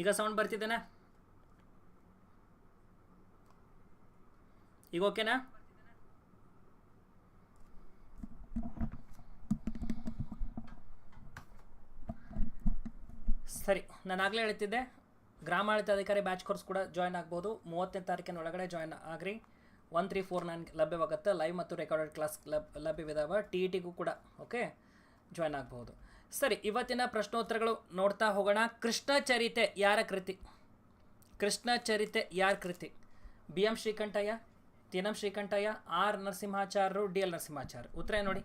ಈಗ ಸೌಂಡ್ ಬರ್ತಿದ್ದೇನಾ ಈಗ ಓಕೆನಾ ಸರಿ, ನಾನು ಆಗಲೇ ಹೇಳ್ತಿದ್ದೆ. ಗ್ರಾಮಾಡಳಿತ ಅಧಿಕಾರಿ ಬ್ಯಾಚ್ ಕೋರ್ಸ್ ಕೂಡ ಜಾಯ್ನ್ ಆಗ್ಬೋದು. ಮೂವತ್ತನೇ ತಾರೀಕಿನ ಒಳಗಡೆ ಜಾಯ್ನ್ ಆಗ್ರಿ. ಒನ್ ತ್ರೀ ಫೋರ್ ನೈನ್ ಲಭ್ಯವಾಗುತ್ತೆ. ಲೈವ್ ಮತ್ತು ರೆಕಾರ್ಡೆಡ್ ಕ್ಲಾಸ್ ಲಭ್ ಲಭ್ಯವಿದಾವೆ. ಟಿ ಇ ಟಿಗೂ ಕೂಡ ಓಕೆ ಜಾಯ್ನ್ ಆಗ್ಬೋದು. ಸರಿ, ಇವತ್ತಿನ ಪ್ರಶ್ನೋತ್ತರಗಳು ನೋಡ್ತಾ ಹೋಗೋಣ. ಕೃಷ್ಣ ಚರಿತೆ ಯಾರ ಕೃತಿ? ಕೃಷ್ಣ ಚರಿತೆ ಯಾರ ಕೃತಿ? ಬಿ ಎಂ ಶ್ರೀಕಂಠಯ್ಯ ತಿನಂ ಶ್ರೀಕಂಠಯ್ಯ, ಆರ್ ನರಸಿಂಹಾಚಾರ್ಯರು, ಡಿ ಎಲ್ ನರಸಿಂಹಾಚಾರ್ಯ ಉತ್ತರ ನೋಡಿ?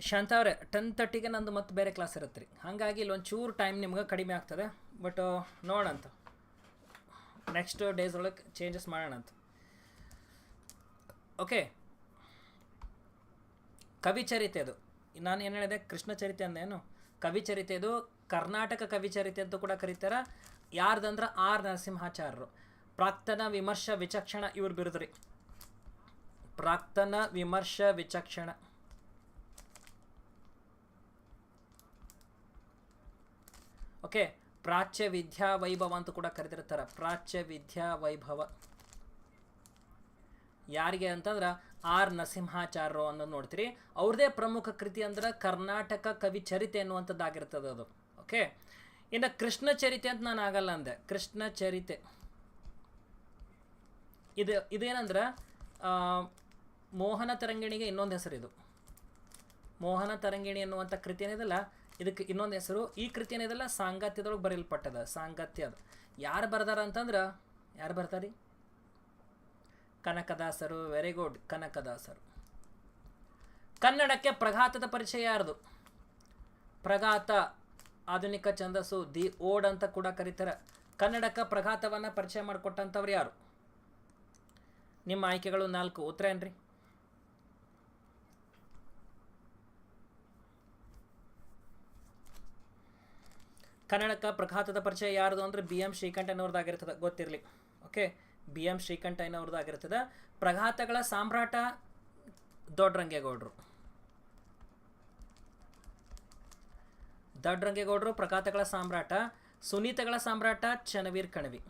ಶಾಂತ ಅವರೇ, ಟೆನ್ ತರ್ಟಿಗೆ ನಂದು ಮತ್ತೆ ಬೇರೆ ಕ್ಲಾಸ್ ಇರುತ್ತೆ ರೀ. ಹಾಗಾಗಿ ಇಲ್ಲಿ ಒಂಚೂರು ಟೈಮ್ ನಿಮ್ಗೆ ಕಡಿಮೆ ಆಗ್ತದೆ. ಬಟ್ ನೋಡೋಣಂತ ನೆಕ್ಸ್ಟ್ ಡೇಸ್ ಒಳಗೆ ಚೇಂಜಸ್ ಮಾಡೋಣ ಅಂತ. ಓಕೆ ಕವಿಚರಿತೆ ಅದು. ನಾನು ಏನು ಹೇಳಿದೆ? ಕೃಷ್ಣ ಚರಿತೆ ಅಂದೇನು ಕವಿಚರಿತೆ ಇದು. ಕರ್ನಾಟಕ ಕವಿಚರಿತೆ ಅಂತ ಕೂಡ ಕರೀತಾರೆ. ಯಾರ್ದಂದ್ರೆ ಆರ್ ನರಸಿಂಹಾಚಾರ್ಯರು. ಪ್ರಾಕ್ತನ ವಿಮರ್ಶ ವಿಚಕ್ಷಣ ಇವ್ರು ಬಿರುದ್ರಿ. ಪ್ರಾಕ್ತನ ವಿಮರ್ಶ ವಿಚಕ್ಷಣ. ಓಕೆ. ಪ್ರಾಚ್ಯ ವಿದ್ಯಾ ವೈಭವ ಅಂತ ಕೂಡ ಕರೆದಿರ್ತಾರೆ ಪ್ರಾಚ್ಯ ವಿದ್ಯಾ ವೈಭವ. ಯಾರಿಗೆ ಅಂತಂದ್ರೆ ಆರ್ ನರಸಿಂಹಾಚಾರ್ಯರು ಅನ್ನೋದು ನೋಡ್ತೀರಿ. ಅವ್ರದೇ ಪ್ರಮುಖ ಕೃತಿ ಅಂದ್ರೆ ಕರ್ನಾಟಕ ಕವಿ ಚರಿತೆ ಅನ್ನುವಂಥದ್ದಾಗಿರ್ತದೆ ಅದು. ಓಕೆ? ಇನ್ನು ಕೃಷ್ಣ ಚರಿತೆ ಅಂತ ನಾನು ಆಗಲ್ಲ ಅಂದೆ. ಕೃಷ್ಣ ಚರಿತೆ. ಇದು, ಇದೇನಂದ್ರೆ ಮೋಹನ ತರಂಗಿಣಿಗೆ ಇನ್ನೊಂದು ಹೆಸರು ಇದು. ಮೋಹನ ತರಂಗಿಣಿ ಅನ್ನುವಂಥ ಕೃತಿ ಏನಿದೆಲ್ಲ? ಇದಕ್ಕೆ ಇನ್ನೊಂದು ಹೆಸರು. ಈ ಕೃತಿ ಏನಿದೆಲ್ಲ? ಸಾಂಗತ್ಯದೊಳಗೆ ಬರೆಯಲ್ಪಟ್ಟದ. ಸಾಂಗತ್ಯ ಅದು. ಯಾರು ಬರ್ದಾರ ಅಂತಂದ್ರೆ ಯಾರು ಬರ್ತಾರಿ? ಕನಕದಾಸರು ವೆರಿ ಗುಡ್ ಕನಕದಾಸರು. ಕನ್ನಡಕ್ಕೆ ಪ್ರಘಾತದ ಪರಿಚಯ ಯಾರ್ದು? ಪ್ರಘಾತ, ಆಧುನಿಕ ಛಂದಸ್ಸು, ದಿ ಓಡ್ ಅಂತ ಕೂಡ ಕರೀತಾರೆ. ಕನ್ನಡಕ್ಕೆ ಪ್ರಘಾತವನ್ನು ಪರಿಚಯ ಮಾಡಿಕೊಟ್ಟಂಥವ್ರು ಯಾರು? ನಿಮ್ಮ ಆಯ್ಕೆಗಳು ನಾಲ್ಕು. ಉತ್ತರ ಏನ್ರಿ? ಕನ್ನಡಕ್ಕೆ ಪ್ರಘಾತದ ಪರಿಚಯ ಯಾರ್ದು ಅಂದ್ರೆ ಬಿ ಎಂ ಶ್ರೀಕಂಠನವ್ರದ್ದಾಗಿರ್ತದೆ, ಗೊತ್ತಿರಲಿ. ಓಕೆ ಬಿ ಎಂ ಶ್ರೀಕಂಠಯ್ಯನವ್ರದ್ದಾಗಿರ್ತದೆ ಪ್ರಘಾತಗಳ ಸಾಮ್ರಾಟ ದೊಡ್ಡರಂಗೇಗೌಡರು. ದೊಡ್ಡರಂಗೇಗೌಡರು, ಪ್ರಘಾತಗಳ ಸಾಮ್ರಾಟ. ಸುನೀತಗಳ ಸಾಮ್ರಾಟ ಚನವೀರ್ ಕಣವಿ.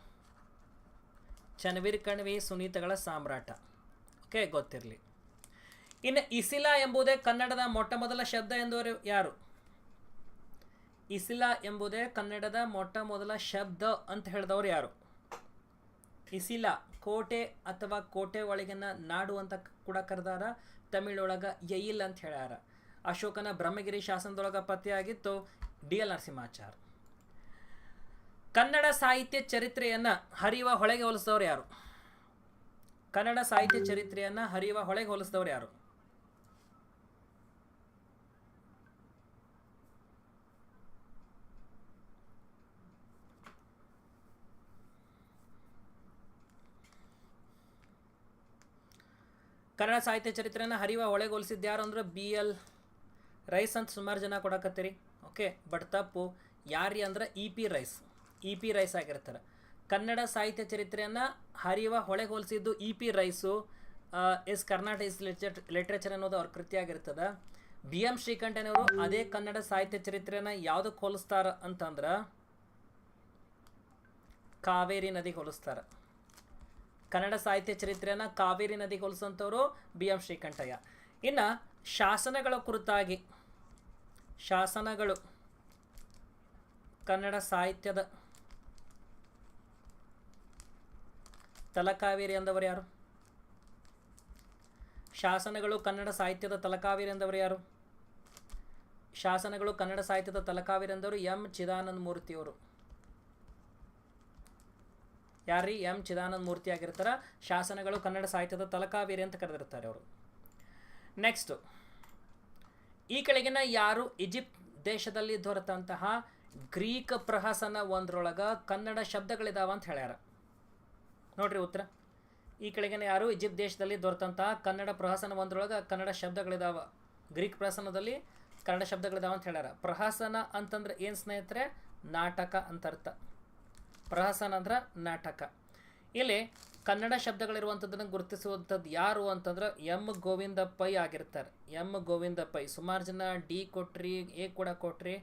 ಚನವೀರ್ ಕಣವಿ, ಸುನೀತಗಳ ಸಾಮ್ರಾಟ. ಓಕೆ, ಗೊತ್ತಿರಲಿ. ಇನ್ನು ಇಸಿಲಾ ಎಂಬುದೇ ಕನ್ನಡದ ಮೊಟ್ಟ ಮೊದಲ ಶಬ್ದ ಎಂದವರು ಯಾರು? ಇಸಿಲಾ ಎಂಬುದೇ ಕನ್ನಡದ ಮೊಟ್ಟ ಮೊದಲ ಶಬ್ದ ಅಂತ ಹೇಳಿದವರು ಯಾರು? ಇಸಿಲಾ ಕೋಟೆ ಅಥವಾ ಕೋಟೆ ಒಳಗಿನ ನಾಡು ಅಂತ ಕೂಡ ಕರೆದಾರ. ತಮಿಳೊಳಗ ಯಯಿಲ್ ಅಂತ ಹೇಳ್ಯಾರ. ಅಶೋಕನ ಬ್ರಹ್ಮಗಿರಿ ಶಾಸನದೊಳಗ ಪತ್ತೆಯಾಗಿತ್ತು ಡಿ ಎಲ್ ನರಸಿಂಹಾಚಾರ್. ಕನ್ನಡ ಸಾಹಿತ್ಯ ಚರಿತ್ರೆಯನ್ನ ಹರಿಯುವ ಹೊಳೆಗೆ ಹೋಲಿಸಿದವರು ಯಾರು? ಕನ್ನಡ ಸಾಹಿತ್ಯ ಚರಿತ್ರೆಯನ್ನ ಹರಿಯುವ ಹೊಳೆಗೆ ಹೋಲಿಸಿದವರು ಯಾರು? ಕನ್ನಡ ಸಾಹಿತ್ಯ ಚರಿತ್ರೆಯನ್ನು ಹರಿವ ಹೊಳೆಗೊಲಿಸಿದ್ದು ಯಾರು ಅಂದ್ರೆ ಬಿ ಎಲ್ ರೈಸ್ ಅಂತ ಸುಮಾರು ಜನ ಕೊಡಕತ್ತೀರಿ. ಓಕೆ, ಬಟ್ ತಪ್ಪು. ಯಾರಿ ಅಂದ್ರೆ E P Rice. E P Rice ಆಗಿರ್ತಾರೆ. ಕನ್ನಡ ಸಾಹಿತ್ಯ ಚರಿತ್ರೆಯನ್ನು ಹರಿವ ಹೊಳೆಗೆ ಹೋಲಿಸಿದ್ದು E P Rice. As Karnataka is literature literature ಅನ್ನೋದು ಅವ್ರ ಕೃತಿಯಾಗಿರ್ತದೆ ಬಿ ಎಂ ಶ್ರೀಕಂಠನವರು ಅದೇ ಕನ್ನಡ ಸಾಹಿತ್ಯ ಚರಿತ್ರೆನ ಯಾವುದಕ್ಕೆ ಹೋಲಿಸ್ತಾರ ಅಂತಂದ್ರೆ ಕಾವೇರಿ ನದಿಗೆ ಹೋಲಿಸ್ತಾರೆ. ಕನ್ನಡ ಸಾಹಿತ್ಯ ಚರಿತ್ರೆಯನ್ನು ಕಾವೇರಿ ನದಿಗೆ ಹೋಲಿಸೋಂಥವ್ರು ಬಿ ಎಂ ಶ್ರೀಕಂಠಯ್ಯ. ಇನ್ನು ಶಾಸನಗಳ ಕುರಿತಾಗಿ, ಶಾಸನಗಳು ಕನ್ನಡ ಸಾಹಿತ್ಯದ ತಲಕಾವೇರಿ ಎಂದವರು ಯಾರು? ಶಾಸನಗಳು ಕನ್ನಡ ಸಾಹಿತ್ಯದ ತಲಕಾವೇರಿ ಎಂದವರು ಯಾರು? ಶಾಸನಗಳು ಕನ್ನಡ ಸಾಹಿತ್ಯದ ತಲಕಾವೇರಿ ಎಂದವರು ಎಂ ಚಿದಾನಂದ ಮೂರ್ತಿಯವರು. ಯಾರ್ರೀ ಎಂ. ಚಿದಾನಂದ ಮೂರ್ತಿ ಆಗಿರ್ತಾರೆ, ಶಾಸನಗಳು ಕನ್ನಡ ಸಾಹಿತ್ಯದ ತಲಕಾವೇರಿ ಅಂತ ಕರೆದಿರ್ತಾರೆ ಅವರು. ನೆಕ್ಸ್ಟ್ ಈ ಕೆಳಗಿನ ಯಾರು ಈಜಿಪ್ಟ್ ದೇಶದಲ್ಲಿ ದೊರೆತಂತಹ ಗ್ರೀಕ್ ಪ್ರಹಸನ ಒಂದರೊಳಗೆ ಕನ್ನಡ ಶಬ್ದಗಳಿದಾವ ಅಂತ ಹೇಳ್ಯಾರ. ನೋಡ್ರಿ ಉತ್ತರ. ಈ ಕೆಳಗಿನ ಯಾರು ಈಜಿಪ್ಟ್ ದೇಶದಲ್ಲಿ ದೊರೆತಂತಹ ಕನ್ನಡ ಪ್ರಹಸನ ಒಂದರೊಳಗೆ ಕನ್ನಡ ಶಬ್ದಗಳಿದಾವ. ಗ್ರೀಕ್ ಪ್ರಹಸನದಲ್ಲಿ ಕನ್ನಡ ಶಬ್ದಗಳಿದಾವ ಅಂತ ಹೇಳ್ಯಾರ. ಪ್ರಹಸನ ಅಂತಂದ್ರೆ ಏನು ಸ್ನೇಹಿತರೆ? ನಾಟಕ ಅಂತ ಅರ್ಥ. ಪ್ರಹಸನ ಅಂದ್ರೆ ನಾಟಕ. ಇಲ್ಲಿ ಕನ್ನಡ ಶಬ್ದಗಳಿರುವಂಥದ್ದನ್ನು ಗುರುತಿಸುವಂಥದ್ದು ಯಾರು ಅಂತಂದ್ರೆ ಎಂ ಗೋವಿಂದ ಆಗಿರ್ತಾರೆ. ಎಂ ಗೋವಿಂದ ಪೈ ಸುಮಾರು ಜನ ಡಿ ಕೊಟ್ರಿ, ಎ ಕೂಡ ಕೊಟ್ರಿ,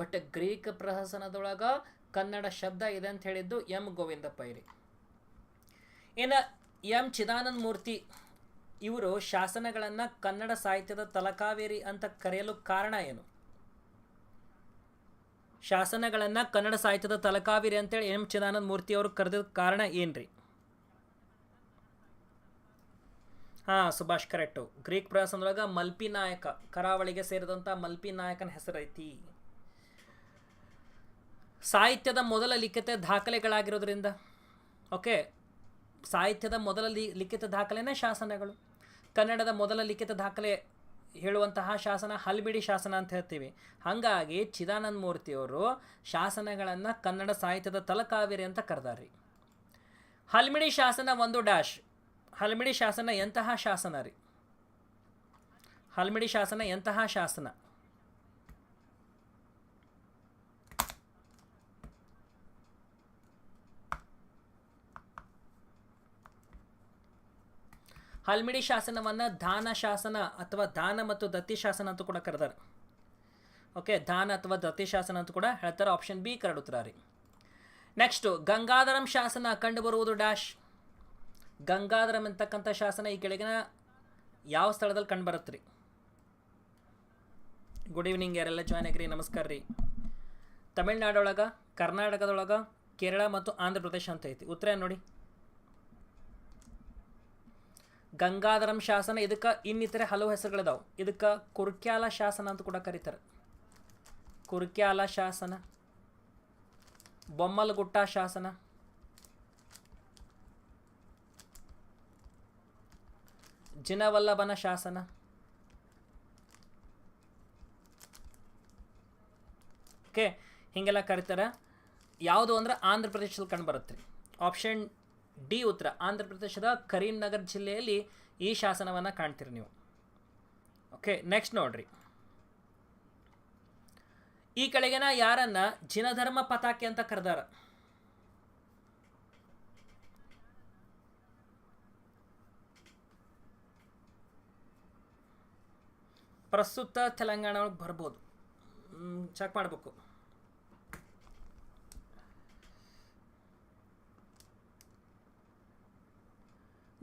ಬಟ್ ಗ್ರೀಕ್ ಪ್ರಹಸನದೊಳಗೆ ಕನ್ನಡ ಶಬ್ದ ಇದೆ ಅಂತ ಹೇಳಿದ್ದು ಎಂ ಗೋವಿಂದ ಪೈ ರೀ ಇನ್ನು ಎಂ ಚಿದಾನಂದ ಮೂರ್ತಿ ಇವರು ಶಾಸನಗಳನ್ನು ಕನ್ನಡ ಸಾಹಿತ್ಯದ ತಲಕಾವೇರಿ ಅಂತ ಕರೆಯಲು ಕಾರಣ ಏನು? ಶಾಸನಗಳನ್ನು ಕನ್ನಡ ಸಾಹಿತ್ಯದ ತಲಕಾವಿರಿ ಅಂತೇಳಿ ಎಂ ಚಿದಾನಂದ ಮೂರ್ತಿ ಅವರು ಕರೆದ ಕಾರಣ ಏನ್ರಿ? ಹಾಂ, ಸುಭಾಷ್ ಕರೆಕ್ಟು ಗ್ರೀಕ್ ಪ್ರವಾಸದೊಳಗೆ ಮಲ್ಪಿ ನಾಯಕ, ಕರಾವಳಿಗೆ ಸೇರಿದಂಥ ಮಲ್ಪಿ ನಾಯಕನ ಹೆಸರೈತಿ ಸಾಹಿತ್ಯದ ಮೊದಲ ಲಿಖಿತ ದಾಖಲೆಗಳಾಗಿರೋದ್ರಿಂದ, ಓಕೆ, ಸಾಹಿತ್ಯದ ಮೊದಲ ಲಿ, ಲಿಖಿತ ದಾಖಲೆನೇ ಶಾಸನಗಳು. ಕನ್ನಡದ ಮೊದಲ ಲಿಖಿತ ದಾಖಲೆ ಹೇಳುವಂತಹ ಶಾಸನ ಹಲ್ಬಿಡಿ ಶಾಸನ ಅಂತ ಹೇಳ್ತೀವಿ. ಹಾಗಾಗಿ ಚಿದಾನಂದ ಮೂರ್ತಿಯವರು ಶಾಸನಗಳನ್ನು ಕನ್ನಡ ಸಾಹಿತ್ಯದ ತಲಕಾವೇರಿ ಅಂತ ಕರೆದಾರ್ರಿ. ಹಲ್ಮಿಡಿ ಶಾಸನ ಒಂದು ಡ್ಯಾಶ್. ಹಲ್ಮಿಡಿ ಶಾಸನ ಎಂತಹ ಶಾಸನ ರೀ? ಹಲ್ಮಿಡಿ ಶಾಸನ ಎಂತಹ ಶಾಸನ? ಹಲ್ಮಿಡಿ ಶಾಸನವನ್ನು ದಾನ ಶಾಸನ ಅಥವಾ ದಾನ ಮತ್ತು ದತ್ತಿ ಶಾಸನ ಅಂತ ಕೂಡ ಕರೆದಾರೆ. ಓಕೆ ದಾನ ಅಥವಾ ದತ್ತಿ ಶಾಸನ ಅಂತ ಕೂಡ ಹೇಳ್ತಾರೆ. ಆಪ್ಷನ್ ಬಿ ಕರಡು ಉತ್ತರ ರೀ. ನೆಕ್ಸ್ಟು ಗಂಗಾಧರಂ ಶಾಸನ ಕಂಡುಬರುವುದು ಡ್ಯಾಶ್ ಗಂಗಾಧರಂ ಅಂತಕ್ಕಂಥ ಶಾಸನ ಈ ಕೆಳಗಿನ ಯಾವ ಸ್ಥಳದಲ್ಲಿ ಕಂಡುಬರುತ್ತೆ ರೀ? ಗುಡ್ ಈವ್ನಿಂಗ್ ಯಾರೆಲ್ಲ ಜಾಯ್ನ್ ಆಗ್ರಿ? ನಮಸ್ಕಾರ ರೀ. ತಮಿಳ್ನಾಡೊಳಗೆ, ಕರ್ನಾಟಕದೊಳಗೆ, ಕೇರಳ ಮತ್ತು ಆಂಧ್ರ ಪ್ರದೇಶ ಅಂತ ಐತಿ. ಉತ್ತರ ನೋಡಿ? ಗಂಗಾಧರಂ ಶಾಸನ, ಇದಕ್ಕೆ ಇನ್ನಿತರೆ ಹಲವು ಹೆಸರುಗಳಿದಾವೆ. ಇದಕ್ಕೆ ಕುರ್ಕ್ಯಾಲ ಶಾಸನ ಅಂತ ಕೂಡ ಕರೀತಾರೆ. ಕುರ್ಕ್ಯಾಲ ಶಾಸನ, ಬೊಮ್ಮಲಗುಟ್ಟ ಶಾಸನ, ಜಿನವಲ್ಲಭನ ಶಾಸನ ಓಕೆ ಹೀಗೆಲ್ಲ ಕರೀತಾರೆ. ಯಾವುದು ಅಂದ್ರೆ ಆಂಧ್ರ ಪ್ರದೇಶದಲ್ಲಿ ಕಂಡು ಬರುತ್ತೆ ಆಪ್ಷನ್ ಡಿ ಉತ್ತರ, ಆಂಧ್ರ ಪ್ರದೇಶದ ಕರೀಂನಗರ್ ಜಿಲ್ಲೆಯಲ್ಲಿ ಈ ಶಾಸನವನ್ನು ಕಾಣ್ತೀರಿ ನೀವು. ಓಕೆ ನೆಕ್ಸ್ಟ್ ನೋಡ್ರಿ. ಈ ಕೆಳಗಿನ ಯಾರನ್ನ ಜಿನಧರ್ಮ ಪತಾಕೆ ಅಂತ ಕರೆದಾರ? ಪ್ರಸ್ತುತ ತೆಲಂಗಾಣ ಒಳಗೆ ಬರ್ಬೋದು ಚೆಕ್ ಮಾಡಬೇಕು.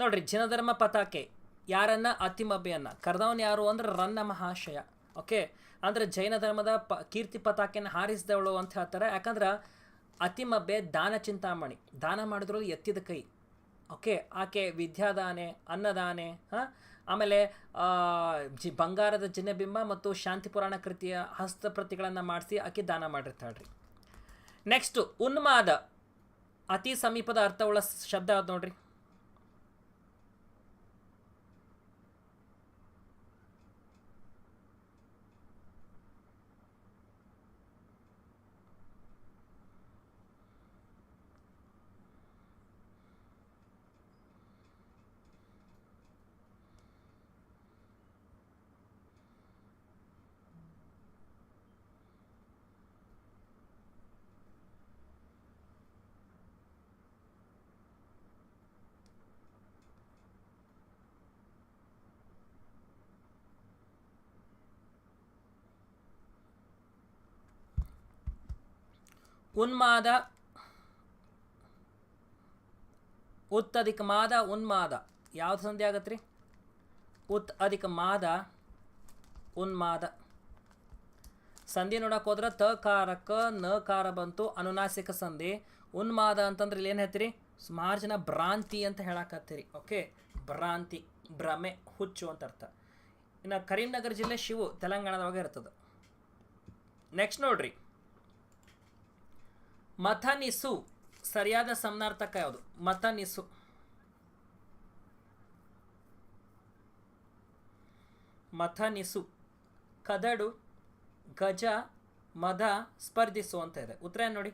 ನೋಡ್ರಿ, ಜಿನಧರ್ಮ ಪತಾಕೆ, ಯಾರನ್ನ? ಅತಿಮಬ್ಬೆಯನ್ನ. ಕರೆದವನು ಯಾರು ಅಂದ್ರೆ ರನ್ನ ಮಹಾಶಯ ಓಕೆ ಅಂದ್ರೆ ಜೈನ ಧರ್ಮದ ಪ, ಕೀರ್ತಿ ಪತಾಕೆಯನ್ನು ಹಾರಿಸಿದವಳು ಅಂತ ಹೇಳ್ತಾರೆ. ಯಾಕಂದ್ರೆ ಅತಿಮಬ್ಬೆ ದಾನ ಚಿಂತಾಮಣಿ. ದಾನ ಮಾಡಿದ್ರು ಎತ್ತಿದ ಕೈ ಓಕೆ ಆಕೆ ವಿದ್ಯಾದಾನೆ, ಅನ್ನದಾನೆ, ಹಾಂ? ಆಮೇಲೆ ಜಿ, ಬಂಗಾರದ ಜಿನಬಿಂಬ ಮತ್ತು ಶಾಂತಿ ಪುರಾಣ ಕೃತಿಯ ಹಸ್ತಪ್ರತಿಗಳನ್ನು ಮಾಡಿಸಿ ಆಕೆ ದಾನ ಮಾಡಿರ್ತಾಳ್ರಿ. ನೆಕ್ಸ್ಟು ಉನ್ಮಾದ. ಅತಿ ಸಮೀಪದ ಅರ್ಥವುಳ್ಳ ಶಬ್ದ ಅದು ನೋಡ್ರಿ? ಉನ್ಮಾದ ಉತ್ ಅಧಿಕ ಮಾದ ಉನ್ಮಾದ. ಯಾವ್ದು ಸಂಧಿ ಆಗತ್ತೆ ರೀ ಉತ್ ಅಧಿಕ ಮಾದ ಉನ್ಮಾದ. ಸಂಧಿ ನೋಡಕ್ಕೆ ಹೋದ್ರೆ ತ ಕಾರಕ ನ, ಕಾರ ಬಂತು ಅನುನಾಸಿಕ ಸಂಧಿ. ಉನ್ಮಾದ ಅಂತಂದ್ರೆ ಇಲ್ಲಿ ಏನು ಹೇಳ್ತೀರಿ? ಸುಮಾರು ಜನ ಭ್ರಾಂತಿ ಅಂತ ಹೇಳಕತ್ತೀರಿ. ಓಕೆ? ಭ್ರಾಂತಿ, ಭ್ರಮೆ, ಹುಚ್ಚು ಅಂತ ಅರ್ಥ. ಇನ್ನು ಕರೀಂನಗರ ಜಿಲ್ಲೆ ಶಿವು, ತೆಲಂಗಾಣದೊಳಗೆ ಇರ್ತದೆ. ನೆಕ್ಸ್ಟ್ ನೋಡ್ರಿ. ಮಥನಿಸು. ಸರಿಯಾದ ಸಮನಾರ್ಥಕ ಯಾವುದು? ಮಥನಿಸು. ಮಥನಿಸು. ಕದಡು, ಗಜ, ಮದ ಸ್ಪರ್ಧಿಸು ಅಂತ ಇದೆ. ಉತ್ತರ ನೋಡಿ?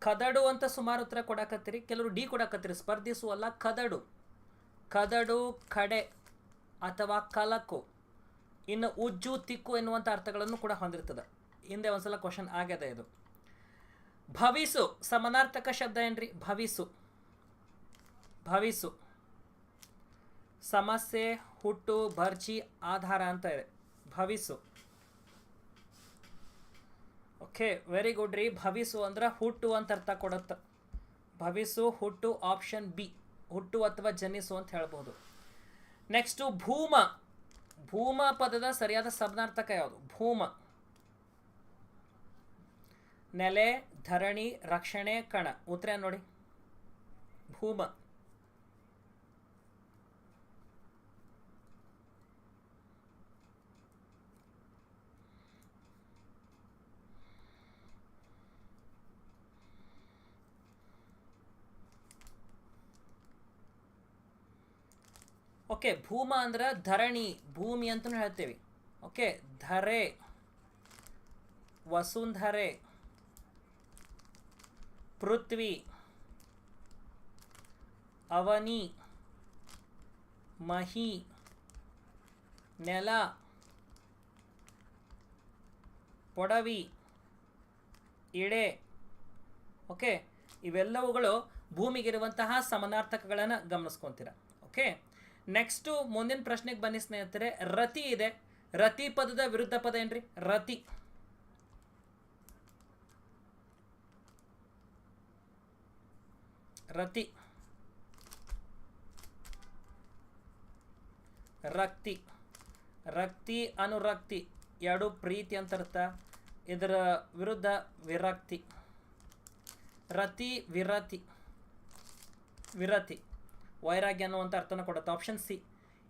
ಕದಡು ಅಂತ ಸುಮಾರು ಉತ್ತರ ಕೊಡಕತ್ತೀರಿ. ಕೆಲವರು ಡಿ ಕೊಡಕತ್ತೀರಿ. ಸ್ಪರ್ಧಿಸು ಅಲ್ಲ ಕದಡು. ಕದಡು ಕಡೆ ಅಥವಾ ಕಲಕು ಇನ್ನು ಉಜ್ಜು ತಿಕ್ಕು ಎನ್ನುವಂಥ ಅರ್ಥಗಳನ್ನು ಕೂಡ ಹೊಂದಿರ್ತದೆ. ಹಿಂದೆ ಒಂದ್ಸಲ ಕ್ವಶನ್ ಆಗ್ಯದ ಇದು. ಭವಿಸು, ಸಮನಾರ್ಥಕ ಶಬ್ದ ಏನ್ರಿ? ಭವಿಸು. ಭವಿಸು. ಸಮಸ್ಯೆ, ಹುಟ್ಟು, ಭರ್ಜಿ, ಆಧಾರ ಅಂತ ಇದೆ. ಭವಿಸು. ಓಕೆ ವೆರಿ ಗುಡ್ ರೀ. ಭವಿಸು ಅಂದ್ರೆ ಹುಟ್ಟು ಅಂತ ಅರ್ಥ ಕೊಡುತ್ತೆ. ಭವಿಸು, ಹುಟ್ಟು ಆಪ್ಷನ್ ಬಿ ಹುಟ್ಟು ಅಥವಾ ಜನಿಸು ಅಂತ ಹೇಳ್ಬೋದು. ನೆಕ್ಸ್ಟು ಭೂಮ. ಭೂಮ ಪದದ ಸರಿಯಾದ ಸಮಾನಾರ್ಥಕ ಯಾವುದು? ಭೂಮ. ನೆಲೆ, ಧರಣಿ, ರಕ್ಷಣೆ, ಕಣ. ಉತ್ತರ ನೋಡಿ? ಭೂಮ. ಓಕೆ ಭೂಮ ಅಂದ್ರೆ ಧರಣಿ, ಭೂಮಿ ಅಂತಲೂ ಹೇಳ್ತೇವೆ. ಓಕೆ ಧರೆ, ವಸುಂಧರೆ, ಪೃಥ್ವಿ, ಅವನಿ, ಮಹಿ, ನೆಲ ಪೊಡವಿ ಇಡೆ ಓಕೆ ಇವೆಲ್ಲವುಗಳು ಭೂಮಿಗಿರುವಂತಹ ಸಮನಾರ್ಥಕಗಳನ್ನು ಗಮನಿಸ್ಕೊತೀರ. ಓಕೆ ನೆಕ್ಸ್ಟು ಮುಂದಿನ ಪ್ರಶ್ನೆಗೆ ಬನ್ನಿ ಸ್ನೇಹಿತರೆ, ರತಿ ಇದೆ. ರತಿ ಪದದ ವಿರುದ್ಧ ಪದ ಏನ್ರಿ? ರತಿ. ರತಿ. ರಕ್ತಿ. ರಕ್ತಿ ಅನುರಕ್ತಿ ಎರಡು ಪ್ರೀತಿ ಅಂತ ಅರ್ಥ. ಇದರ ವಿರುದ್ಧ ವಿರಕ್ತಿ. ರತಿ ವಿರತಿ. ವಿರತಿ. ವೈರಾಗ್ಯ ಅನ್ನುವಂಥ ಅರ್ಥನ ಕೊಡುತ್ತೆ. ಆಪ್ಷನ್ ಸಿ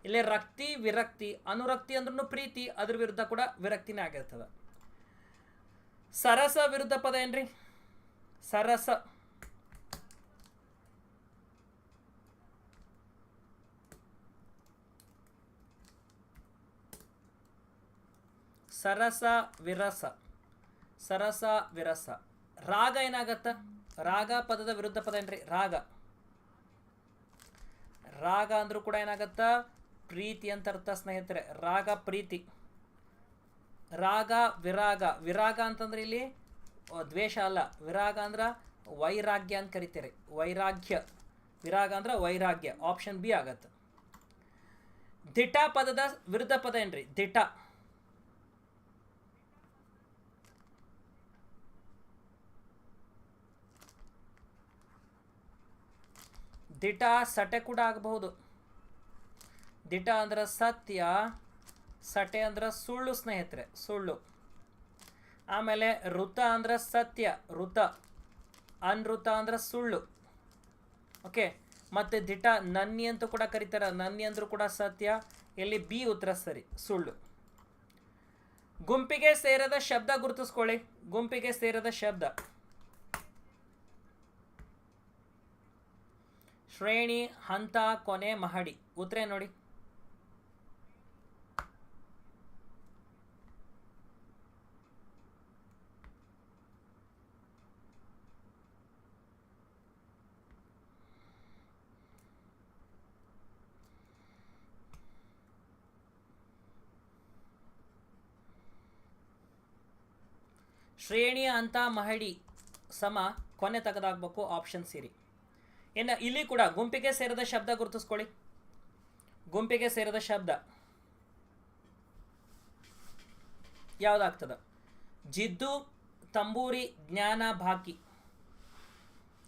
ಇಲ್ಲಿ ರಕ್ತಿ, ವಿರಕ್ತಿ, ಅನುರಕ್ತಿ ಅಂದ್ರೂ ಪ್ರೀತಿ, ಅದ್ರ ವಿರುದ್ಧ ಕೂಡ ವಿರಕ್ತಿನೇ ಆಗಿರ್ತದೆ. ಸರಸ ವಿರುದ್ಧ ಪದ ಏನ್ರಿ? ಸರಸ. ಸರಸ, ವಿರಸ. ಸರಸ, ವಿರಸ. ರಾಗ ಏನಾಗತ್ತ? ರಾಗ ಪದದ ವಿರುದ್ಧ ಪದ ಏನ್ರಿ? ರಾಗ. ರಾಗ ಅಂದ್ರೂ ಕೂಡ ಏನಾಗತ್ತ? ಪ್ರೀತಿ ಅಂತ ಅರ್ಥ ಸ್ನೇಹಿತರೆ, ರಾಗ ಪ್ರೀತಿ. ರಾಗ ವಿರಾಗ. ವಿರಾಗ ಅಂತಂದ್ರೆ ಇಲ್ಲಿ ದ್ವೇಷ ಅಲ್ಲ. ವಿರಾಗ ಅಂದ್ರೆ ವೈರಾಗ್ಯ ಅಂತ ಕರಿತೀರಿ. ವೈರಾಗ್ಯ. ವಿರಾಗ ಅಂದ್ರೆ ವೈರಾಗ್ಯ. ಆಪ್ಷನ್ ಬಿ ಆಗತ್ತೆ. ದಿಟ ಪದದ ವಿರುದ್ಧ ಪದ ಏನ್ರಿ? ದಿಟ. ದಿಟ ಸಟೆ ಕೂಡ ಆಗಬಹುದು. ದಿಟ ಅಂದ್ರೆ ಸತ್ಯ, ಸಟೆ ಅಂದ್ರೆ ಸುಳ್ಳು ಸ್ನೇಹಿತರೆ, ಸುಳ್ಳು. ಆಮೇಲೆ ಋತ ಅಂದ್ರೆ ಸತ್ಯ, ಋತ. ಅನೃತ ಅಂದ್ರೆ ಸುಳ್ಳು. ಓಕೆ? ಮತ್ತೆ ದಿಟ ನನ್ನಿ ಅಂತ ಕೂಡ ಕರೀತಾರೆ. ನನ್ನಿ ಅಂದ್ರೂ ಕೂಡ ಸತ್ಯ. ಇಲ್ಲಿ ಬಿ ಉತ್ತರ ಸರಿ, ಸುಳ್ಳು. ಗುಂಪಿಗೆ ಸೇರದ ಶಬ್ದ ಗುರುತಿಸ್ಕೊಳ್ಳಿ. ಗುಂಪಿಗೆ ಸೇರದ ಶಬ್ದ. ಶ್ರೇಣಿ ಹಂತ ಕೊನೆ ಮಹಡಿ. ಉತ್ತರ ನೋಡಿ. ಶ್ರೇಣಿ ಅಂತ ಮಹಡಿ ಸಮ ಕೊನೆ ತೆಗೆದಾಗಬೇಕು ಆಪ್ಷನ್ ಸಿರಿ ಇನ್ನು ಇಲ್ಲಿ ಕೂಡ ಗುಂಪಿಗೆ ಸೇರಿದ ಶಬ್ದ ಗುರುತಿಸ್ಕೊಳ್ಳಿ. ಗುಂಪಿಗೆ ಸೇರಿದ ಶಬ್ದ. ಯಾವುದಾಗ್ತದ? ಜಿದ್ದು, ತಂಬೂರಿ, ಜ್ಞಾನ ಬಾಕಿ.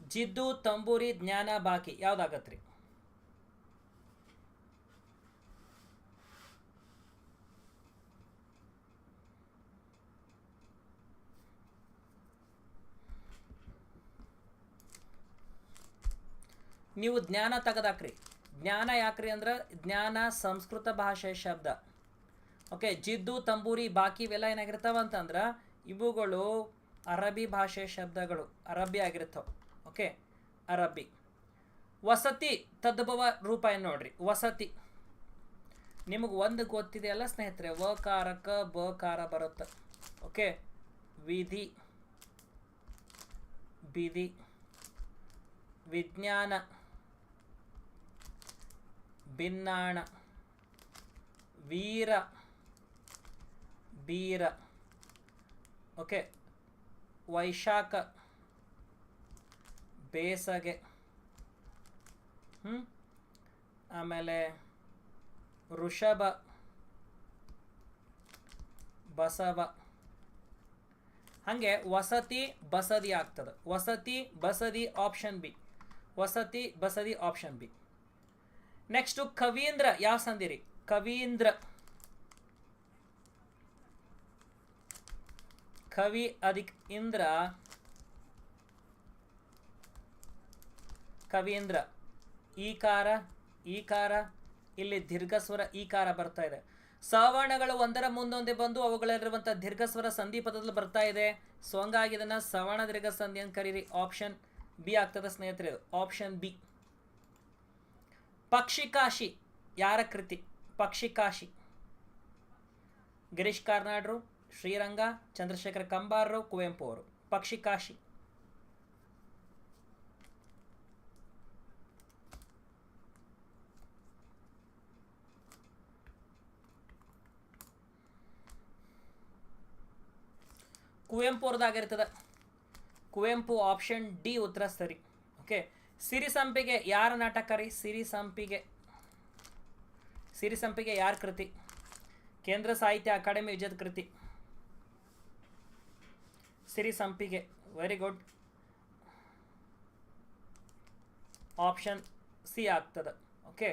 ಜಿದ್ದು, ತಂಬೂರಿ, ಜ್ಞಾನ ಬಾಕಿ. ಯಾವ್ದಾಗತ್ರಿ? ನೀವು ಜ್ಞಾನ ತೆಗೆದಾಕ್ರಿ. ಜ್ಞಾನ ಯಾಕ್ರಿ ಅಂದ್ರೆ ಜ್ಞಾನ ಸಂಸ್ಕೃತ ಭಾಷೆಯ ಶಬ್ದ. ಓಕೆ, ಜಿದ್ದು, ತಂಬೂರಿ, ಬಾಕಿ ಇವೆಲ್ಲ ಏನಾಗಿರ್ತಾವ ಅಂತಂದ್ರೆ ಇವುಗಳು ಅರಬಿ ಭಾಷೆಯ ಶಬ್ದಗಳು. ಅರಬ್ಬಿ ಆಗಿರ್ತಾವ. ಓಕೆ, ಅರಬ್ಬಿ. ವಸತಿ ತದ್ಭವ ರೂಪ ಏನು ನೋಡ್ರಿ? ವಸತಿ. ನಿಮಗೆ ಒಂದು ಗೊತ್ತಿದೆಯಲ್ಲ ಸ್ನೇಹಿತರೆ ವಕಾರಕ್ಕೆ ಬ ಕಾರ ಬರುತ್ತೆ. ಓಕೆ, ವಿಧಿ. ಬಿಧಿ ವಿಜ್ಞಾನ. ಭಿನ್ನಾಣ, ವೀರ, ಬೀರ, ಓಕೆ, ವೈಶಾಖ, ಬೇಸಗೆ ಹ್ಞೂ ಆಮೇಲೆ ಋಷಭ ಬಸವ, ಹಾಗೆ ವಸತಿ, ಬಸದಿ ಆಗ್ತದೆ. ವಸತಿ, ಬಸದಿ ಆಪ್ಷನ್ ಬಿ ವಸತಿ, ಬಸದಿ ಆಪ್ಷನ್ ಬಿ ನೆಕ್ಸ್ಟು ಕವೀಂದ್ರ ಯಾವ ಸಂದಿರಿ ಕವೀಂದ್ರ ಕವಿ ಅದಿಕ್ ಇಂದ್ರ ಕವೀಂದ್ರ ಈಕಾರ ಈಕಾರ ಇಲ್ಲಿ ದೀರ್ಘಸ್ವರ ಈಕಾರ ಬರ್ತಾ ಇದೆ ಸವರ್ಣಗಳು ಒಂದರ ಮುಂದೊಂದೇ ಬಂದು ಅವುಗಳಲ್ಲಿರುವಂಥ ದೀರ್ಘಸ್ವರ ಸಂಧಿ ಪದದಲ್ಲಿ ಬರ್ತಾ ಇದೆ ಸೊ ಹಂಗಾಗಿ ಸವರ್ಣ ದೀರ್ಘ ಸಂಧಿ ಅಂತ ಕರೀರಿ ಆಪ್ಷನ್ ಬಿ ಆಗ್ತದೆ ಸ್ನೇಹಿತರೆ ಆಪ್ಷನ್ ಬಿ ಪಕ್ಷಿಕಾಶಿ. ಯಾರ ಕೃತಿ? ಪಕ್ಷಿಕಾಶಿ. ಗಿರೀಶ್ ಕಾರ್ನಾಡ್ರು, ಶ್ರೀರಂಗ, ಚಂದ್ರಶೇಖರ ಕಂಬಾರರು, ಕುವೆಂಪು ಅವರು. ಪಕ್ಷಿಕಾಶಿ. ಕುವೆಂಪು ಅವ್ರದ್ದಾಗಿರ್ತದೆ. ಕುವೆಂಪು ಆಪ್ಷನ್ ಡಿ ಉತ್ತರ ಸರಿ. ಓಕೆ ಸಿರಿ ಸಂಪಿಗೆ ಯಾರ ನಾಟಕ ರೀ ಸಿರಿ ಸಂಪಿಗೆ ಸಿರಿ ಸಂಪಿಗೆ ಯಾರ ಕೃತಿ? ಕೇಂದ್ರ ಸಾಹಿತ್ಯ ಅಕಾಡೆಮಿ ವಿಜಯದ ಕೃತಿ. Siri Sampige very good option C ಆಗ್ತದೆ. ಓಕೆ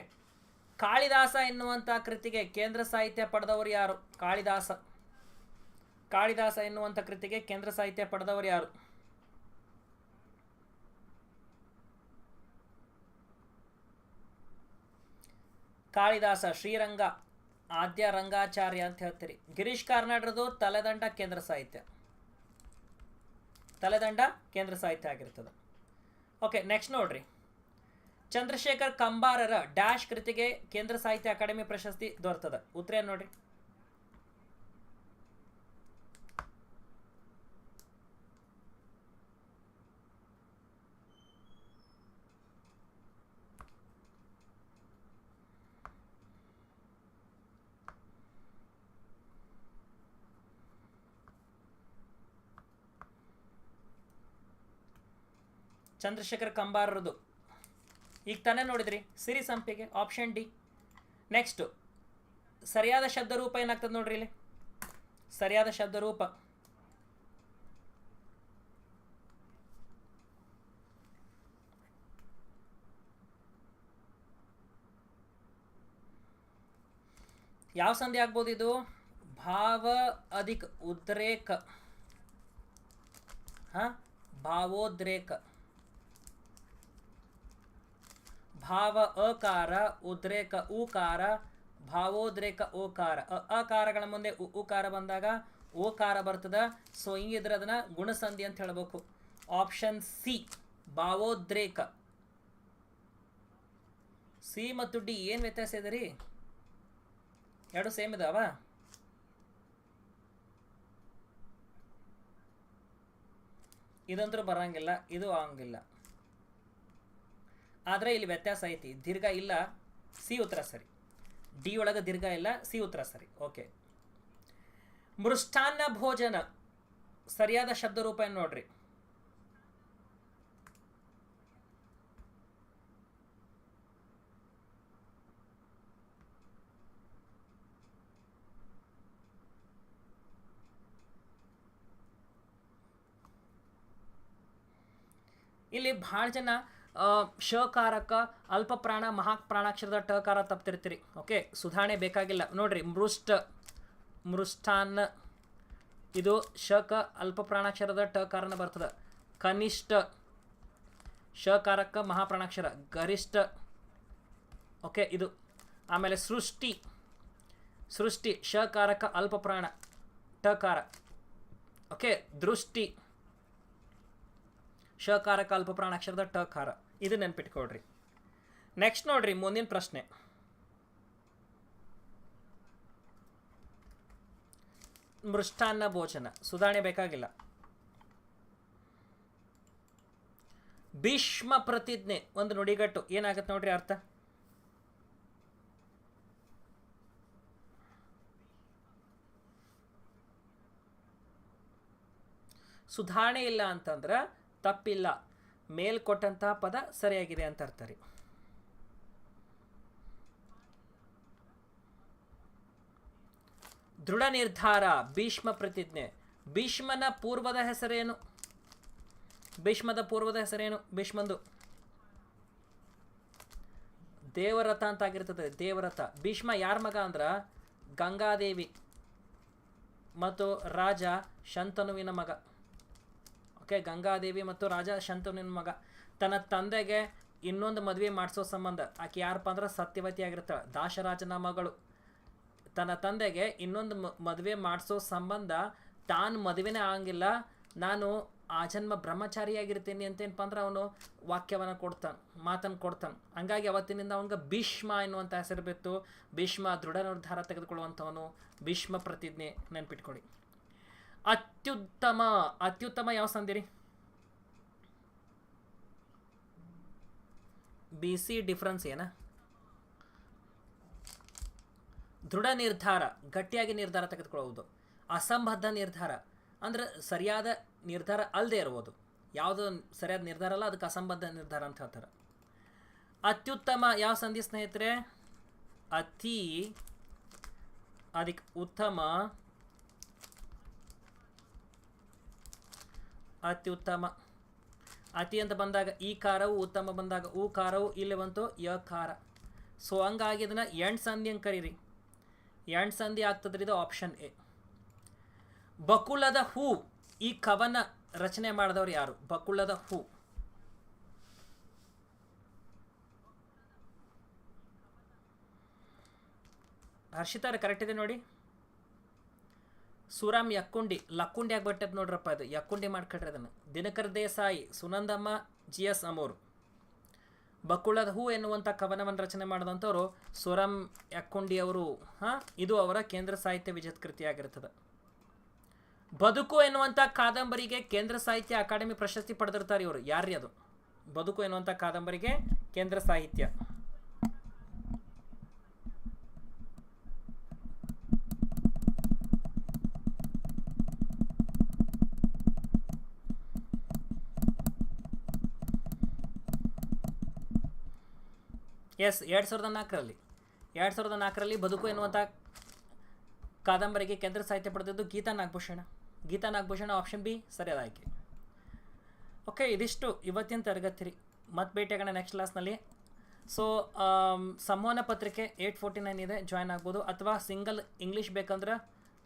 ಕಾಳಿದಾಸ ಎನ್ನುವಂಥ ಕೃತಿಗೆ ಕೇಂದ್ರ ಸಾಹಿತ್ಯ ಪಡೆದವರು ಯಾರು? ಕಾಳಿದಾಸ. ಕಾಳಿದಾಸ ಎನ್ನುವಂಥ ಕೃತಿಗೆ ಕೇಂದ್ರ ಸಾಹಿತ್ಯ ಪಡೆದವರು ಯಾರು? ಕಾಳಿದಾಸ ಶ್ರೀರಂಗ ಆದ್ಯ ರಂಗಾಚಾರ್ಯ ಅಂತ ಹೇಳ್ತೀರಿ. ಗಿರೀಶ್ ಕಾರ್ನಾಡ್ರದು ತಲೆದಂಡ ಕೇಂದ್ರ ಸಾಹಿತ್ಯ. ತಲೆದಂಡ ಕೇಂದ್ರ ಸಾಹಿತ್ಯ ಆಗಿರ್ತದೆ. ಓಕೆ ನೆಕ್ಸ್ಟ್ ನೋಡ್ರಿ. ಚಂದ್ರಶೇಖರ್ ಕಂಬಾರರ ಡ್ಯಾಶ್ ಕೃತಿಗೆ ಕೇಂದ್ರ ಸಾಹಿತ್ಯ ಅಕಾಡೆಮಿ ಪ್ರಶಸ್ತಿ ದೊರೆತದ. ಉತ್ತರ ನೋಡ್ರಿ. ಚಂದ್ರಶೇಖರ್ ಕಂಬಾರರದು. ಈಗ ತಾನೇ ನೋಡಿದ್ರಿ ಸಿರಿ ಸಂಪಿಗೆ ಆಪ್ಷನ್ ಡಿ ನೆಕ್ಸ್ಟು ಸರಿಯಾದ ಶಬ್ದ ರೂಪ ಏನಾಗ್ತದೆ ನೋಡ್ರಿ ಇಲ್ಲಿ? ಸರಿಯಾದ ಶಬ್ದ ರೂಪ. ಯಾವ ಸಂಧಿ ಆಗ್ಬೋದು ಇದು? ಭಾವ ಅಧಿಕ ಉದ್ರೇಕ. ಹಾ? ಭಾವೋದ್ರೇಕ. ಭಾವ ಅಕಾರ, ಉದ್ರೇಕ ಉಕಾರ, ಭಾವೋದ್ರೇಕ ಓಕಾರ. ಅಕಾರಗಳ ಮುಂದೆ ಉಕಾರ ಬಂದಾಗ ಓಕಾರ ಬರ್ತದ. ಸೊ ಹಿಂಗಿದ್ರೆ ಅದನ್ನ ಗುಣಸಂಧಿ ಅಂತ ಹೇಳಬೇಕು. ಆಪ್ಷನ್ ಸಿ ಭಾವೋದ್ರೇಕ. ಸಿ ಮತ್ತು ಡಿ ಏನು ವ್ಯತ್ಯಾಸ ಇದೆ ರೀ? ಎರಡು ಸೇಮ್ ಇದಾವ? ಇದಂತರೂ ಬರಂಗಿಲ್ಲ, ಇದು ಆಗಂಗಿಲ್ಲ ಆದರೆ ಇಲ್ಲಿ ವ್ಯತ್ಯಾಸ ಐತಿ. ದೀರ್ಘ ಇಲ್ಲ, ಸಿ ಉತ್ತರ ಸರಿ. ಡಿ ಒಳಗೆ ದೀರ್ಘ ಇಲ್ಲ, ಸಿ ಉತ್ತರ ಸರಿ. ಓಕೆ ಮೃಷ್ಟಾನ್ನ ಭೋಜನ. ಸರಿಯಾದ ಶಬ್ದ ರೂಪ ಏನು ನೋಡ್ರಿ? ಇಲ್ಲಿ ಭಾಳ ಜನ ಶಕಾರಕ ಅಲ್ಪ ಪ್ರಾಣ ಮಹಾಕ್ ಪ್ರಾಣಾಕ್ಷರದ ಟಕಾರ ತಪ್ತಿರ್ತೀರಿ. ಓಕೆ, ಸುಧಾರಣೆ ಬೇಕಾಗಿಲ್ಲ. ನೋಡ್ರಿ ಮೃಷ್ಟ ಮೃಷ್ಟಾನ್ನ ಇದು ಶಕ ಅಲ್ಪ ಪ್ರಾಣಾಕ್ಷರದ ಟಕಾರನ ಬರ್ತದೆ. ಕನಿಷ್ಠ ಶಕಾರಕ ಮಹಾಪ್ರಾಣಾಕ್ಷರ ಗರಿಷ್ಠ, ಓಕೆ, ಇದು. ಆಮೇಲೆ ಸೃಷ್ಟಿ ಸೃಷ್ಟಿ ಶಕಾರಕ ಅಲ್ಪ ಪ್ರಾಣ ಟಕಾರ ಓಕೆ, ದೃಷ್ಟಿ. ಶಕಾರಕ ಕಲ್ಪ ಪ್ರಾಣಾಕ್ಷರದ ಟಕಾರ ಇದು ನೆನ್ಪಿಟ್ಕೊಳ್ರಿ. ನೆಕ್ಸ್ಟ್ ನೋಡ್ರಿ, ಮುಂದಿನ ಪ್ರಶ್ನೆ. ಮೃಷ್ಟಾನ್ನ ಭೋಜನ. ಸುಧಾರಣೆ ಬೇಕಾಗಿಲ್ಲ. ಭೀಷ್ಮ ಪ್ರತಿಜ್ಞೆ. ಒಂದು ನುಡಿಗಟ್ಟು. ಏನಾಗತ್ತೆ ನೋಡ್ರಿ ಅರ್ಥ? ಸುಧಾರಣೆ ಇಲ್ಲ ಅಂತಂದ್ರೆ ತಪ್ಪಿಲ್ಲ ಮೇಲ್ ಕೊಟ್ಟಂತಹ ಪದ ಸರಿಯಾಗಿದೆ ಅಂತ ಅರ್ಥ ರೀ. ದೃಢ ನಿರ್ಧಾರ, ಭೀಷ್ಮ ಪ್ರತಿಜ್ಞೆ. ಭೀಷ್ಮನ ಪೂರ್ವದ ಹೆಸರೇನು? ಭೀಷ್ಮದ ಪೂರ್ವದ ಹೆಸರೇನು? ಭೀಷ್ಮಂದು. ದೇವರಥ ಅಂತ ಆಗಿರ್ತದೆ ದೇವರಥ. ಭೀಷ್ಮ ಯಾರ ಮಗ ಅಂದ್ರ? ಗಂಗಾದೇವಿ. ಮತ್ತು ರಾಜ ಶಂತನುವಿನ ಮಗ. ಓಕೆ ಗಂಗಾದೇವಿ ಮತ್ತು ರಾಜ ಶಂತನುವಿನ ಮಗ. ತನ್ನ ತಂದೆಗೆ ಇನ್ನೊಂದು ಮದುವೆ ಮಾಡಿಸೋ ಸಂಬಂಧ. ಆಕೆ ಯಾರಪ್ಪ ಅಂದ್ರೆ ಸತ್ಯವತಿ ಆಗಿರ್ತಾಳೆ. ದಾಶರಾಜನ ಮಗಳು. ತನ್ನ ತಂದೆಗೆ ಇನ್ನೊಂದು ಮದುವೆ ಮಾಡಿಸೋ ಸಂಬಂಧ ತಾನು ಮದುವೆನೇ ಆಗಂಗಿಲ್ಲ. ನಾನು ಆ ಜನ್ಮ ಬ್ರಹ್ಮಚಾರಿಯಾಗಿರ್ತೀನಿ ಅಂತೇನಪ್ಪ ಅಂದ್ರೆ ಅವನು ವಾಕ್ಯವನ್ನು ಕೊಡ್ತಾನೆ, ಮಾತನ್ನು ಕೊಡ್ತಾನೆ. ಹಂಗಾಗಿ ಅವತ್ತಿನಿಂದ ಅವನಿಗೆ ಭೀಷ್ಮ ಎನ್ನುವಂಥ ಹೆಸರು ಬಿತ್ತು. ಭೀಷ್ಮ ದೃಢ ನಿರ್ಧಾರ ತೆಗೆದುಕೊಳ್ಳುವಂಥವನು ಭೀಷ್ಮ ಪ್ರತಿಜ್ಞೆ ನೆನ್ಪಿಟ್ಕೊಳ್ಳಿ. ಅತ್ಯುತ್ತಮ ಅತ್ಯುತ್ತಮ ಯಾವ ಸಂದಿರಿ ಬಿ ಸಿ ಡಿಫ್ರೆನ್ಸ್ ಏನ? ದೃಢ ನಿರ್ಧಾರ, ಗಟ್ಟಿಯಾಗಿ ನಿರ್ಧಾರ ತೆಗೆದುಕೊಳ್ಳುವುದು, ಅಸಂಬದ್ಧ ನಿರ್ಧಾರ, ಅಂದ್ರೆ ಸರಿಯಾದ ನಿರ್ಧಾರ ಅಲ್ಲದೆ ಇರ್ಬೋದು. ಯಾವುದು ಸರಿಯಾದ ನಿರ್ಧಾರ ಅಲ್ಲ, ಅದಕ್ಕೆ ಅಸಂಬದ್ಧ ನಿರ್ಧಾರ ಅಂತ ಹೇಳ್ತಾರೆ. ಅತ್ಯುತ್ತಮ ಯಾವ ಸಂಧಿ ಸ್ನೇಹಿತರೆ? ಅತಿ ಅದಕ್ಕೆ ಉತ್ತಮ ಅತ್ಯುತ್ತಮ ಅತಿ ಅಂತ ಬಂದಾಗ ಈ ಕಾರವು ಉತ್ತಮ ಬಂದಾಗ ಊ ಕಾರವು ಇಲ್ಲಿ ಬಂತು ಯ ಕಾರ ಸೊ ಹಂಗಾಗಿ ಇದನ್ನು ಎಂಟು ಸಂಧಿ ಅಂತ ಕರೀರಿ. ಎಂಟು ಸಂಧಿ ಆಗ್ತದ್ರಿ ಇದು ಆಪ್ಷನ್ ಎ ಬಕುಳದ ಹೂ, ಈ ಕವನ ರಚನೆ ಮಾಡಿದವರು ಯಾರು? ಬಕುಳದ ಹೂ. ಹರ್ಷಿತಾರೆ ಕರೆಕ್ಟ್ ಇದೆ ನೋಡಿ. ಸುರಾಮ್ ಯಕ್ಕುಂಡಿ, ಲಕ್ಕುಂಡಿ ಆಗ್ಬಿಟ್ಟದ ನೋಡ್ರಪ್ಪ ಇದು ಯಕ್ಕುಂಡಿ ಮಾಡ್ಕೊಳ್ರಿ ಅದನ್ನು. Dinakara Desai, Sunandamma G S Amur. ಬಕುಳದ ಹೂ ಎನ್ನುವಂಥ ಕವನವನ್ನು ರಚನೆ ಮಾಡಿದಂಥವ್ರು ಸುರಾಮ್ ಯಕ್ಕುಂಡಿ ಅವರು. ಹಾಂ, ಇದು ಅವರ ಕೇಂದ್ರ ಸಾಹಿತ್ಯ ವಿಜಯತ್ ಕೃತಿ ಆಗಿರ್ತದೆ. ಬದುಕು ಎನ್ನುವಂಥ ಕಾದಂಬರಿಗೆ ಕೇಂದ್ರ ಸಾಹಿತ್ಯ ಅಕಾಡೆಮಿ ಪ್ರಶಸ್ತಿ ಪಡೆದಿರ್ತಾರೆ ಇವರು. ಯಾರ್ರೀ ಅದು? ಬದುಕು ಎನ್ನುವಂಥ ಕಾದಂಬರಿಗೆ ಕೇಂದ್ರ ಸಾಹಿತ್ಯ. ಎಸ್ ಎರಡು ಸಾವಿರದ ನಾಲ್ಕರಲ್ಲಿ. ಎರಡು ಸಾವಿರದ ನಾಲ್ಕರಲ್ಲಿ ಬದುಕು ಎನ್ನುವಂಥ ಕಾದಂಬರಿಗೆ ಕೇಂದ್ರ ಸಾಹಿತ್ಯ ಪಡೆದಿದ್ದು ಗೀತಾ ನಾಗಭೂಷಣ. ಗೀತಾ ನಾಗಭೂಷಣ ಆಪ್ಷನ್ ಬಿ ಸರಿಯಾದ ಆಯ್ಕೆ ಓಕೆ ಇದಿಷ್ಟು ಇವತ್ತಿನ ತರಗತಿ ರೀ ಮತ್ತೆ ಭೇಟಿಯಾಗೋಣ ನೆಕ್ಸ್ಟ್ ಕ್ಲಾಸ್ನಲ್ಲಿ ಸೊ ಸಂವಹನ ಪತ್ರಿಕೆ ಏಯ್ಟ್ ಫೋರ್ಟಿ ನೈನ್ ಇದೆ ಜಾಯ್ನ್ ಆಗ್ಬೋದು. ಅಥವಾ ಸಿಂಗಲ್ ಇಂಗ್ಲೀಷ್ ಬೇಕಂದ್ರೆ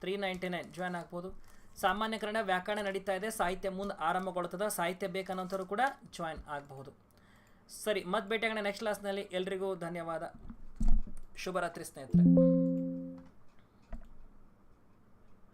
ತ್ರೀ ನೈಂಟಿ ನೈನ್ ಜಾಯ್ನ್ ಆಗ್ಬೋದು. ಸಾಮಾನ್ಯ ವ್ಯಾಕರಣ ನಡೀತಾ ಇದೆ. ಸಾಹಿತ್ಯ ಮುಂದೆ ಆರಂಭಗೊಳ್ತದೆ. ಸಾಹಿತ್ಯ ಬೇಕನ್ನೋಂಥವ್ರು ಕೂಡ ಜಾಯ್ನ್ ಆಗಬಹುದು. ಸರಿ ಮತ್ತೆ ಭೇಟಿಯಾಗೋಣ ನೆಕ್ಸ್ಟ್ ಕ್ಲಾಸ್ನಲ್ಲಿ ಎಲ್ರಿಗೂ ಧನ್ಯವಾದ. ಶುಭರಾತ್ರಿ ಸ್ನೇಹಿತರೆ.